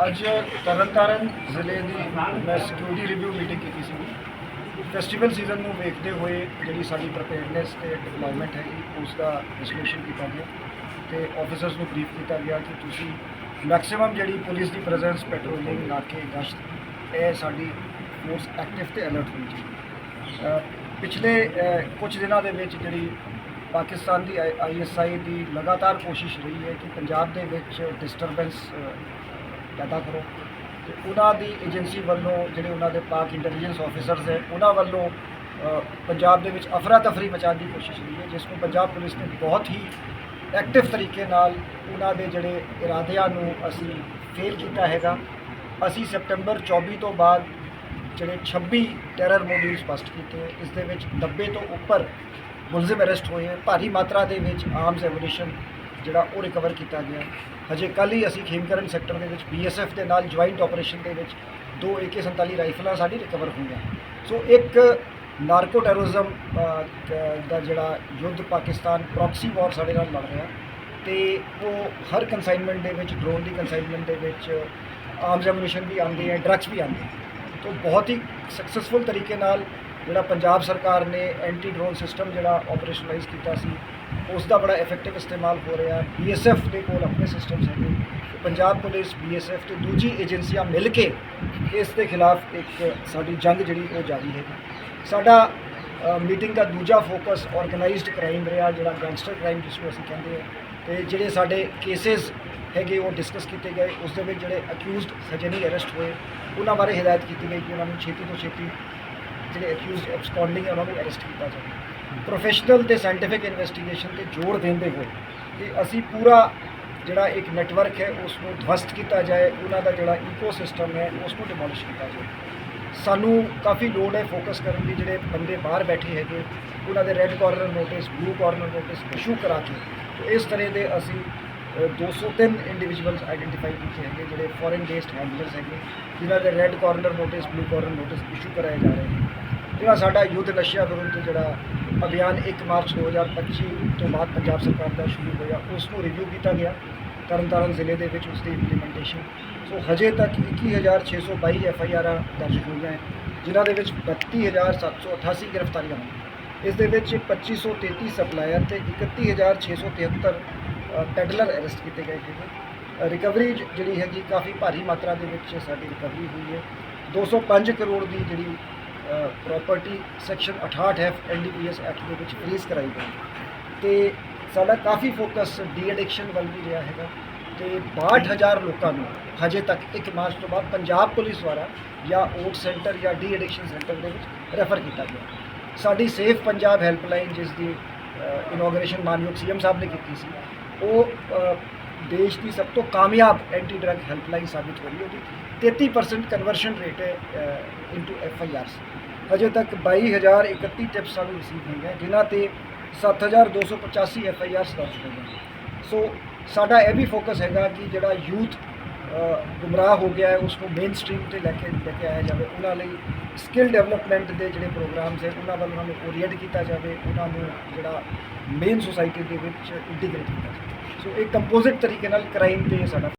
ਅੱਜ ਤਰਨਤਾਰਨ ਜ਼ਿਲ੍ਹੇ ਦੀ ਮੈਂ ਸਿਕਿਉਰਿਟੀ ਰਿਵਿਊ ਮੀਟਿੰਗ ਕੀਤੀ ਸੀ ਫੈਸਟੀਵਲ ਸੀਜ਼ਨ ਨੂੰ ਵੇਖਦੇ ਹੋਏ ਜਿਹੜੀ ਸਾਡੀ ਪ੍ਰਿਪੇਅਰਡਨੈਸ ਤੇ ਡਿਵੈਲਪਮੈਂਟ ਹੈਗੀ ਉਸ ਦਾ ਵਿਸ਼ਲੇਸ਼ਣ ਕੀਤਾ ਗਿਆ ਤੇ ਆਫੀਸਰਸ ਨੂੰ ਬਰੀਫ ਕੀਤਾ ਗਿਆ ਕਿ ਤੁਸੀਂ ਮੈਕਸਿਮਮ ਜਿਹੜੀ ਪੁਲਿਸ ਦੀ ਪ੍ਰੈਜ਼ੈਂਸ ਪੈਟਰੋਲਿੰਗ ਨਾਕੇ, ਗਸ਼ਤ, ਇਹ ਸਾਡੀ ਫੋਰਸ ਐਕਟਿਵ ਤੇ ਅਲਰਟ ਹੋਣੀ ਚਾਹੀਦੀ ਪਿਛਲੇ ਅ, ਕੁਝ ਦਿਨਾਂ ਦੇ ਵਿੱਚ ਜਿਹੜੀ ਪਾਕਿਸਤਾਨ ਦੀ ਆਈਐਸਆਈ ਦੀ ਲਗਾਤਾਰ ਕੋਸ਼ਿਸ਼ ਰਹੀ ਹੈ ਕਿ ਪੰਜਾਬ ਦੇ ਵਿੱਚ ਡਿਸਟਰਬੈਂਸ ਪੈਦਾ ਕਰੋ। ਤੇ ਉਹਨਾਂ ਦੀ ਏਜੰਸੀ ਵੱਲੋਂ ਜਿਹੜੇ ਉਹਨਾਂ ਦੇ ਪਾਕ ਇੰਟੈਲੀਜੈਂਸ ਆਫੀਸਰਸ ਹੈ ਉਹਨਾਂ ਵੱਲੋਂ ਪੰਜਾਬ ਦੇ ਵਿੱਚ ਅਫਰਾ ਤਫਰੀ ਮਚਾਉਣ ਦੀ ਕੋਸ਼ਿਸ਼ ਰਹੀ ਹੈ ਜਿਸ ਨੂੰ ਪੰਜਾਬ ਪੁਲਿਸ ਨੇ ਬਹੁਤ ਹੀ ਐਕਟਿਵ ਤਰੀਕੇ ਨਾਲ ਉਹਨਾਂ ਦੇ ਜਿਹੜੇ ਇਰਾਦਿਆਂ ਨੂੰ ਅਸੀਂ ਫੇਲ ਕੀਤਾ ਹੈਗਾ। ਅਸੀਂ ਸਪਟੈਂਬਰ 24 ਤੋਂ ਬਾਅਦ ਜਿਹੜੇ 26 ਟੈਰਰ ਮੋਡਿਊਲ ਸਪਸ਼ਟ ਕੀਤੇ ਹੈ। ਇਸ ਦੇ ਵਿੱਚ 90 ਤੋਂ ਉੱਪਰ ਮੁਲਜ਼ਮ ਅਰੈਸਟ ਹੋਏ ਹੈ। ਭਾਰੀ ਮਾਤਰਾ ਦੇ ਵਿੱਚ ਆਰਮਸ ਐਮੂਨੀਸ਼ਨ ਜਿਹੜਾ ਉਹ ਰਿਕਵਰ ਕੀਤਾ ਗਿਆ। ਹਜੇ ਕੱਲ੍ਹ ਹੀ ਅਸੀਂ ਖੇਮਕਰਨ ਸੈਕਟਰ ਦੇ ਵਿੱਚ ਬੀਐਸਐਫ ਦੇ ਨਾਲ ਜੁਆਇੰਟ ਆਪਰੇਸ਼ਨ ਦੇ ਵਿੱਚ ਦੋ AK47 ਰਾਈਫਲਾਂ ਸਾਡੀ ਰਿਕਵਰ ਹੋਈਆਂ ਸੋ ਇੱਕ ਨਾਰਕੋ ਟੈਰਰਿਜ਼ਮ ਦਾ ਜਿਹੜਾ ਯੁੱਧ ਪਾਕਿਸਤਾਨ ਪ੍ਰੋਕਸੀ ਵਾਰ ਸਾਡੇ ਨਾਲ ਲੜ ਰਿਹਾ ਤੇ ਉਹ ਹਰ ਕਨਸਾਈਨਮੈਂਟ ਦੇ ਵਿੱਚ ਡਰੋਨ ਦੀ ਕਨਸਾਈਨਮੈਂਟ ਦੇ ਵਿੱਚ ਆਰਮਸ ਐਮੂਨੀਸ਼ਨ ਵੀ ਆਉਂਦੇ ਹੈ ਡਰੱਗਸ ਵੀ ਆਉਂਦੇ ਤੋਂ ਬਹੁਤ ਹੀ ਸਕਸੈਸਫੁਲ ਤਰੀਕੇ ਨਾਲ ਜਿਹੜਾ ਪੰਜਾਬ ਸਰਕਾਰ ਨੇ ਐਂਟੀ ਡਰੋਨ ਸਿਸਟਮ ਜਿਹੜਾ ਆਪਰੇਸ਼ਨਲਾਈਜ਼ ਕੀਤਾ ਸੀ ਉਸ ਦਾ ਬੜਾ ਇਫੈਕਟਿਵ ਇਸਤੇਮਾਲ ਹੋ ਰਿਹਾ। ਬੀਐਸਐਫ ਦੇ ਕੋਲ ਆਪਣੇ ਸਿਸਟਮਸ ਹੈਗੇ। ਪੰਜਾਬ ਪੁਲਿਸ ਬੀਐਸਐਫ ਤੇ ਦੂਜੀ ਏਜੰਸੀਆਂ ਮਿਲ ਕੇ ਇਸ ਦੇ ਖਿਲਾਫ ਇੱਕ ਸਾਡੀ ਜੰਗ ਜਿਹੜੀ ਉਹ ਜਾਰੀ ਹੈ ਸਾਡਾ ਮੀਟਿੰਗ ਦਾ ਦੂਜਾ ਫੋਕਸ ਆਰਗੇਨਾਈਜ਼ਡ ਕ੍ਰਾਈਮ ਰਿਹਾ, ਜਿਹੜਾ ਗੈਂਗਸਟਰ ਕ੍ਰਾਈਮ ਜਿਸ ਨੂੰ ਅਸੀਂ ਕਹਿੰਦੇ ਹਾਂ। ਤੇ ਜਿਹੜੇ ਸਾਡੇ ਕੇਸਿਸ ਹੈਗੇ, ਉਹ ਡਿਸਕਸ ਕੀਤੇ ਗਏ। ਉਸ ਦੇ ਵਿੱਚ ਜਿਹੜੇ ਅਕਿਊਜ਼ਡ ਹਜੇ ਨਹੀਂ ਅਰੈਸਟ ਹੋਏ, ਉਹਨਾਂ ਬਾਰੇ ਹਦਾਇਤ ਕੀਤੀ ਗਈ ਕਿ ਉਹਨਾਂ ਨੂੰ ਛੇਤੀ ਤੋਂ ਛੇਤੀ ਜਿਹੜੇ ਅਕਿਊਜ਼ਡ ਐਬਸਕੌਂਡਿੰਗ ਹੈ, ਉਹਨਾਂ ਨੂੰ ਅਰੈਸਟ ਕੀਤਾ ਜਾਵੇ। ਪ੍ਰੋਫੈਸ਼ਨਲ ਤੇ ਸਾਇੰਟੀਫਿਕ ਇਨਵੈਸਟੀਗੇਸ਼ਨ ਤੇ ਜ਼ੋਰ ਦਿੰਦੇ ਹੋਏ ਕਿ ਅਸੀਂ ਪੂਰਾ ਜਿਹੜਾ ਇੱਕ ਨੈਟਵਰਕ ਹੈ, ਉਸ ਨੂੰ ਧਵਸਤ ਕੀਤਾ ਜਾਏ। ਉਹਨਾਂ ਦਾ ਜਿਹੜਾ ਈਕੋਸਿਸਟਮ ਹੈ, ਉਸ ਨੂੰ ਡਿਮੋਲਿਸ਼ ਕੀਤਾ ਜਾਏ ਸਾਨੂੰ ਕਾਫੀ ਲੋੜ ਹੈ ਫੋਕਸ ਕਰਨ ਦੀ ਜਿਹੜੇ ਬੰਦੇ ਬਾਹਰ ਬੈਠੇ ਹੈਗੇ ਉਹਨਾਂ ਦੇ red corner notice blue corner notice issue ਕਰਾ ਕੇ। ਇਸ ਤਰ੍ਹਾਂ ਦੇ ਅਸੀਂ ਅ, 203 ਇੰਡੀਵਿਜੂਅਲਸ ਆਈਡੈਂਟੀਫਾਈ ਕੀਤੇ ਹੈਗੇ ਜਿਹੜੇ ਫੋਰਨ ਬੇਸਡ ਹੈਂਡਲਰਸ ਹੈਗੇ ਜਿਨ੍ਹਾਂ ਦੇ red corner notice blue corner notice issue ਕਰਾਏ ਜਾ ਰਹੇ ਨੇ। ਜਿਹੜਾ ਸਾਡਾ ਯੁੱਧ ਨਸ਼ਿਆਂ ਵਿਰੁੱਧ ਜਿਹੜਾ ਅਭਿਆਨ 1 ਮਾਰਚ 2025 ਤੋਂ ਬਾਅਦ ਪੰਜਾਬ ਸਰਕਾਰ ਦਾ ਸ਼ੁਰੂ ਹੋਇਆ ਉਸ ਨੂੰ ਰਿਵਿਊ ਕੀਤਾ ਗਿਆ। ਤਰਨਤਾਰਨ ਜ਼ਿਲ੍ਹੇ ਦੇ ਵਿੱਚ ਉਸ ਦੀ ਇੰਪਲੀਮੈਂਟੇਸ਼ਨ ਸੋ ਹਜੇ ਤੱਕ 21622 ਐਫ ਆਈ ਆਰਾਂ ਦਰਜ ਹੋਈਆਂ ਜਿਨ੍ਹਾਂ ਦੇ ਵਿੱਚ 32788 ਗ੍ਰਿਫਤਾਰੀਆਂ ਹਨ। ਇਸ ਦੇ ਵਿੱਚ 2533 ਸਪਲਾਇਰ ਤੇ 31673 ਪੈਡਲਰ ਅਰੈਸਟ ਕੀਤੇ ਗਏ ਹੈਗੇ ਰਿਕਵਰੀ ਜਿਹੜੀ ਹੈਗੀ ਕਾਫੀ ਭਾਰੀ ਮਾਤਰਾ ਦੇ ਵਿੱਚ ਸਾਡੀ ਰਿਕਵਰੀ ਹੋਈ ਹੈ। 205 ਕਰੋੜ ਦੀ ਜਿਹੜੀ property section 68 F NDPS act ਦੇ ਵਿੱਚ ਫ੍ਰੀਜ਼ ਕਰਾਈ ਗਈ ਤੇ ਸਾਡਾ ਕਾਫੀ ਫੋਕਸ ਡੀ ਐਡਿਕਸ਼ਨ ਵੱਲ ਵੀ ਰਿਹਾ ਹੈਗਾ ਤੇ 62000 ਲੋਕਾਂ ਨੂੰ ਹਜੇ ਤੱਕ ਇੱਕ ਮਾਰਚ ਤੋਂ ਬਾਅਦ ਪੰਜਾਬ ਪੁਲਿਸ ਦੁਆਰਾ ਜਾਂ ਓਟ ਸੈਂਟਰ ਜਾਂ ਡੀ ਐਡਿਕਸ਼ਨ ਸੈਂਟਰ ਦੇ ਵਿੱਚ ਰੈਫਰ ਕੀਤਾ ਗਿਆ। ਸਾਡੀ ਸੇਫ ਪੰਜਾਬ ਹੈਲਪਲਾਈਨ ਜਿਸ ਦੀ ਇਨੋਗ੍ਰੇਸ਼ਨ ਮਾਨਯੋਗ ਸੀਐਮ ਸਾਹਿਬ ਨੇ ਕੀਤੀ ਸੀ, ਉਹ ਦੇਸ਼ ਦੀ ਸਭ ਤੋਂ ਕਾਮਯਾਬ ਐਂਟੀ ਡਰੱਗ ਹੈਲਪਲਾਈਨ ਸਾਬਿਤ ਹੋ ਰਹੀ ਉਹਦੀ 33% ਕਨਵਰਸ਼ਨ ਰੇਟ ਹੈ ਇਨਟੂ ਐਫ ਆਈ ਆਰਸ ਅਜੇ ਤੱਕ 22031 ਟਿਪਸ ਸਾਨੂੰ ਰਿਸੀਵ ਹੋਈਆਂ, ਜਿਨ੍ਹਾਂ ਤੇ 7285 ਐਫ ਆਈ ਆਰਸ ਦਰਜ ਹੋਈਆਂ ਸੋ ਸਾਡਾ ਇਹ ਵੀ ਫੋਕਸ ਹੈਗਾ ਕਿ ਜਿਹੜਾ ਯੂਥ ਗੁੰਮਰਾਹ ਹੋ ਗਿਆ ਹੈ ਉਸ ਨੂੰ ਮੇਨ ਸਟ੍ਰੀਮ ਤੇ ਲੈ ਕੇ ਲੈ ਕੇ ਆਇਆ ਜਾਵੇ। ਉਹਨਾਂ ਲਈ ਸਕਿੱਲ ਡਿਵੈਲਪਮੈਂਟ ਦੇ ਜਿਹੜੇ ਪ੍ਰੋਗਰਾਮਸ ਹੈ, ਉਹਨਾਂ ਵੱਲ ਉਹਨਾਂ ਨੂੰ ਓਰੀਐਂਟ ਕੀਤਾ ਜਾਵੇ, ਉਹਨਾਂ ਨੂੰ ਜਿਹੜਾ ਮੇਨ ਸੁਸਾਇਟੀ ਦੇ ਵਿੱਚ ਇੰਟੀਗ੍ਰੇਟ ਕੀਤਾ ਜਾਵੇ। ਸੋ ਇਹ ਕੰਪੋਜ਼ਿਟ ਤਰੀਕੇ ਨਾਲ ਕ੍ਰਾਈਮ ਤੇ ਸਾਡਾ